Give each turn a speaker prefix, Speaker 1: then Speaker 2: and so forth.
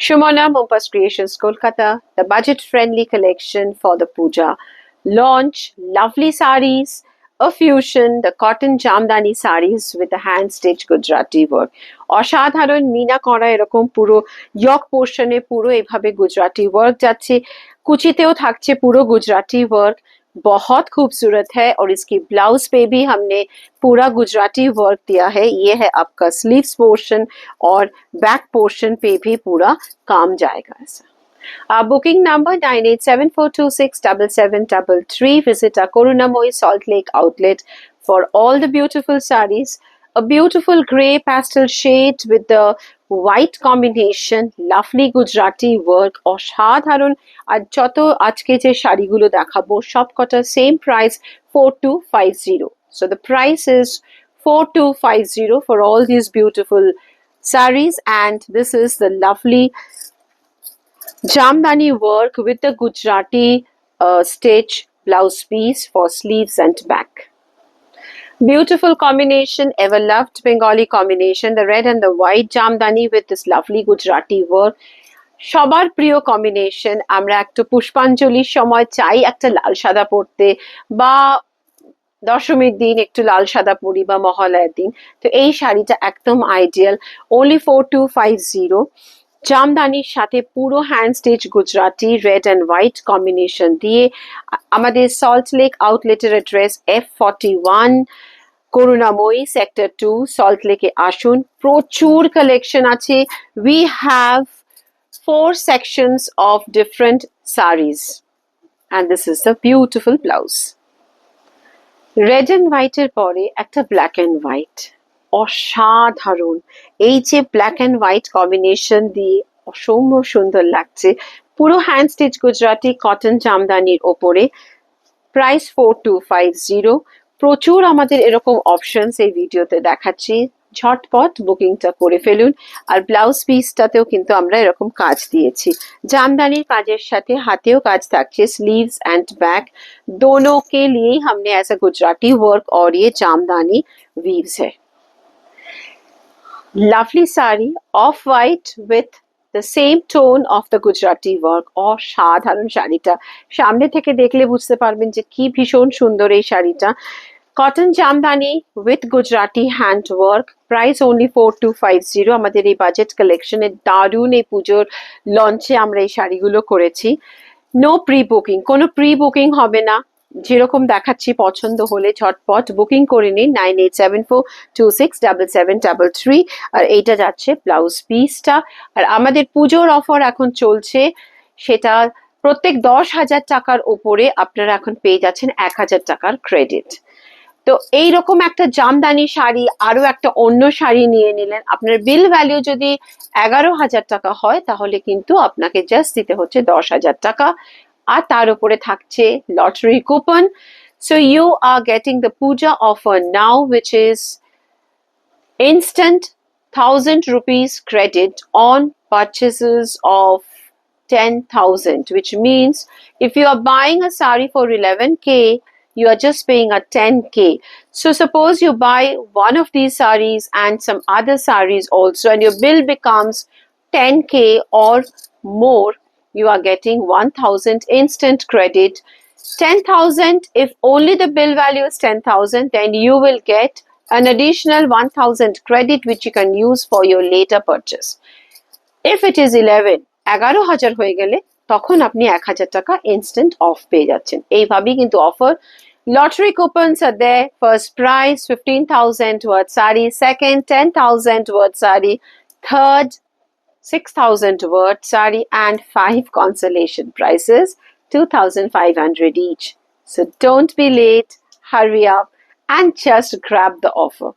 Speaker 1: Shumona Mumpas Creations Kolkata, the budget friendly collection for the puja. Launch lovely saris, a fusion, the cotton jamdani saris with the hand stitched Gujarati work. অসাধারণ মিনা করা এরকম পুরো ইয়ক পোর্শনে পুরো এভাবে Gujarati work যাচ্ছে কুচিতেও থাকছে পুরো গুজরাটি ওয়ার্ক बहुत खूबसूरत है और इसकी ब्लाउज पे भी हमने पूरा गुजराती वर्क दिया है। ये है आपका स्लीव्स पोर्शन और बैक पोर्शन पे भी पूरा काम जाएगा ऐसा। Booking number nine eight seven four two six double seven double three visit a Karunamoyee salt lake outlet for all the beautiful saris a beautiful grey pastel shade with the white combination, lovely Gujarati work, অসাধারণ আর যত আজকে যে শাড়িগুলো দেখাবো সবকটা same price four two five zero so the price is four two five zero for all this beautiful sarees and this is the lovely Jamdani work with the Gujarati uh, stitch blouse piece for sleeves and back. Beautiful combination, ever loved Bengali combination, the red and the white Jamdani with this lovely Gujarati work. সবার প্রিয় combination আমরা একটা পুষ্পাঞ্জলির সময় চাই একটা লাল সাদা পরতে বা দশমীর দিন একটু লাল সাদা পরি বা মহালয়ার দিন তো এই শাড়িটা একদম ideal only four two five zero জামদানির সাথে পুরো hand stitch Gujarati red and white combination দিয়ে, আমাদের salt lake আউটলেটের address F forty one Karunamoyee sector two salt লেকে আসুন। প্রচুর কালেকশন আছে। We have four sections of different saris and this is the beautiful blouse. Red and হোয়াইটের পরে একটা black and white অসাধারণ এই যে ব্ল্যাক অ্যান্ড হোয়াইট কম্বিনেশন দিয়ে অসম্ভ সুন্দর লাগছে পুরো হ্যান্ড স্টিচ গুজরাটি কটন জামদানির ওপরে price four two five zero প্রচুর আমাদের এরকম অপশনস এই ভিডিওতে দেখাচ্ছি ঝটপট বুকিংটা করে ফেলুন আর ব্লাউজ পিসটাতেও কিন্তু আমরা এরকম কাজ দিয়েছি জামদানির কাজের সাথে হাতেও কাজ থাকছে स्लीव्स एंड बैक दोनों के लिए हमने ऐसा गुजराती वर्क और ये जामदानी वीव्स है lovely sari off white with the same tone of the Gujarati work. অসাধারণ শাড়িটা। সামনে থেকে দেখলে বুঝতে পারবেন যে কি ভীষণ সুন্দর এই শাড়িটা। Cotton jamdani with Gujarati hand work price only four two five zero আমাদের এই বাজেট কালেকশনের দারুণ এই পুজোর লঞ্চে আমরা এই শাড়িগুলো করেছি। নো প্রি বুকিং কোনো প্রি বুকিং হবে না। যেরকম দেখাচ্ছি পছন্দ হলে ঝটপট বুকিং করে নিন nine eight seven four two six double seven double three. আর এইটা যাচ্ছে ব্লাউজ পিসটা। আর আমাদের পুজোর অফার এখন চলছে, সেটা প্রত্যেক দশ হাজার টাকার ওপরে আপনারা এখন পেয়ে যাচ্ছেন এক হাজার টাকার ক্রেডিট তো এইরকম একটা জামদানি শাড়ি আরও একটা অন্য শাড়ি নিয়ে নিলেন, আপনার বিল ভ্যালিউ যদি এগারো হাজার টাকা হয়, তাহলে কিন্তু আপনাকে জাস্ট দিতে হচ্ছে দশ হাজার টাকা। আর তার উপরে থাকছে lottery coupon so you are getting the puja offer now which is instant 1000 rupees credit on purchases of 10,000 which means if you are buying a sari for 11k you are just paying a 10k so suppose you buy one of these saris and some other saris also and your bill becomes 10k or more you are getting 1000 instant credit 10,000 if only the bill value is 10,000 then you will get an additional 1000 credit which you can use for your later purchase if it is 11 এগারো হাজার হয়ে গেলে তখন আপনি এক হাজার টাকা instant of পেয়ে যাচ্ছেন এইভাবেই কিন্তু অফার লটারি কুপনস আর দেয় first prize fifteen thousand worth sari second ten thousand worth sari third 6,000 word sari and 5 consolation prizes 2,500 each. So don't be late, hurry up and just grab the offer.